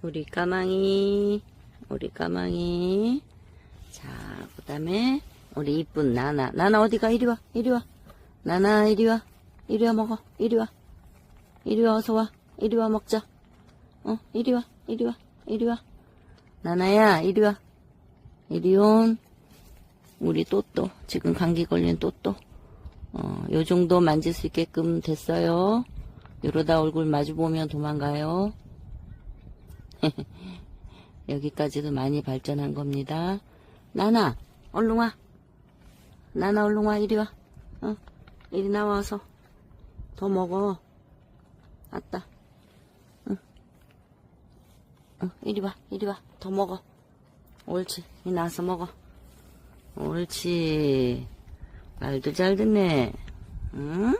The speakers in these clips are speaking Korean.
우리 까망이, 우리 까망이. 자, 그 다음에, 우리 이쁜 나나. 나나 어디가? 이리 와, 이리 와. 나나, 이리 와. 이리 와, 먹어. 이리 와. 이리 와, 어서 와. 이리 와, 먹자. 어, 이리 와, 이리 와, 이리 와. 나나야, 이리 와. 이리 온. 우리 또또. 지금 감기 걸린 또또. 어, 요 정도 만질 수 있게끔 됐어요. 이러다 얼굴 마주 보면 도망가요. 여기까지도 많이 발전한 겁니다. 나나, 얼른 와. 나나, 얼른 와, 이리 와. 어, 이리 나와서. 더 먹어. 아따. 응. 응, 이리 와, 이리 와. 더 먹어. 옳지. 이 나서 먹어. 옳지. 말도 잘 듣네. 응?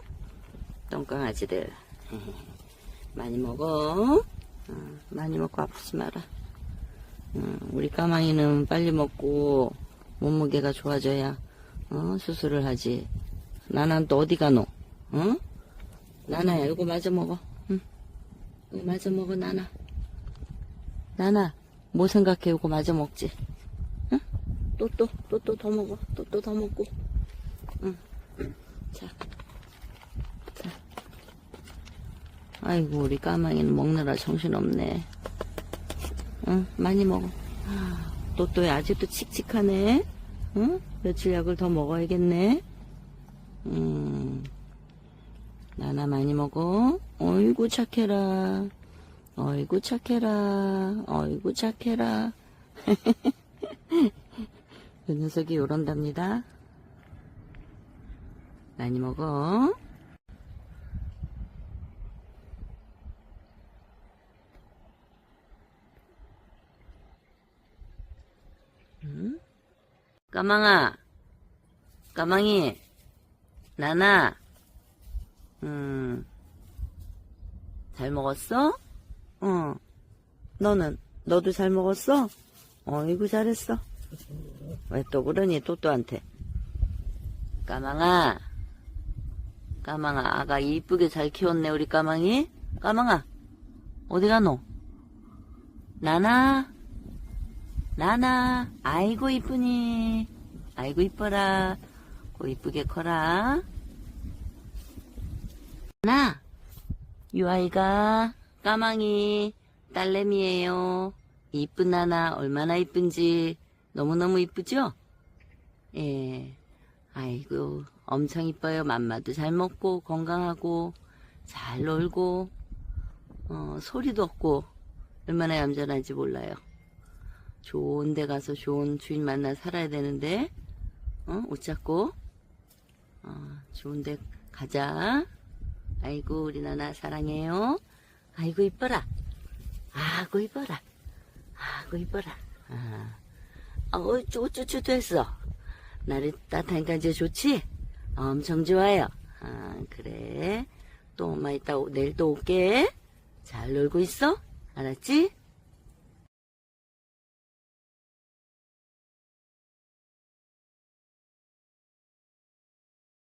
똥강아지들. 많이 먹어. 응, 많이 먹고 아프지 마라. 응, 우리 까망이는 빨리 먹고 몸무게가 좋아져야 어, 수술을 하지. 나는 또 어디 가노? 응? 나나야, 이거 마저 먹어. 응. 이거 마저 먹어, 나나. 나나, 뭐 생각해? 이거 마저 먹지. 응? 또, 또, 또, 또 더 먹어. 또, 또 더 먹고. 응. 자. 자. 아이고, 우리 까망이는 먹느라 정신없네. 응, 많이 먹어. 또또야 아직도 칙칙하네. 응? 며칠 약을 더 먹어야겠네. 음. 나나 많이 먹어. 어이구 착해라. 어이구 착해라. 어이구 착해라. 그 녀석이 요런답니다. 많이 먹어. 까망아. 까망이. 나나. 음. 잘 먹었어? 어. 너는? 너도 잘 먹었어? 어이구, 잘했어. 왜 또 그러니, 또또한테. 까망아. 까망아, 아가 이쁘게 잘 키웠네, 우리 까망이. 까망아. 어디 가노? 나나? 나나. 아이고, 이쁘니. 아이고, 이뻐라. 고 이쁘게 커라. 나, 이 아이가 까망이 딸내미예요. 이쁜 나나 얼마나 이쁜지 너무너무 이쁘죠? 예. 아이고, 엄청 이뻐요. 맘마도 잘 먹고 건강하고 잘 놀고 어, 소리도 없고 얼마나 얌전한지 몰라요. 좋은 데 가서 좋은 주인 만나 살아야 되는데 어? 옷 잡고 어, 좋은 데 가자. 아이고 우리 나나 사랑해요. 아이고 이뻐라. 아이고 이뻐라. 아이고 이뻐라. 아, 어, 쪼쪼쪼도 했어. 날이 따뜻하니까 이제 좋지? 엄청 좋아요. 아, 그래. 또 엄마 이따 오- 내일 또 올게. 잘 놀고 있어? 알았지?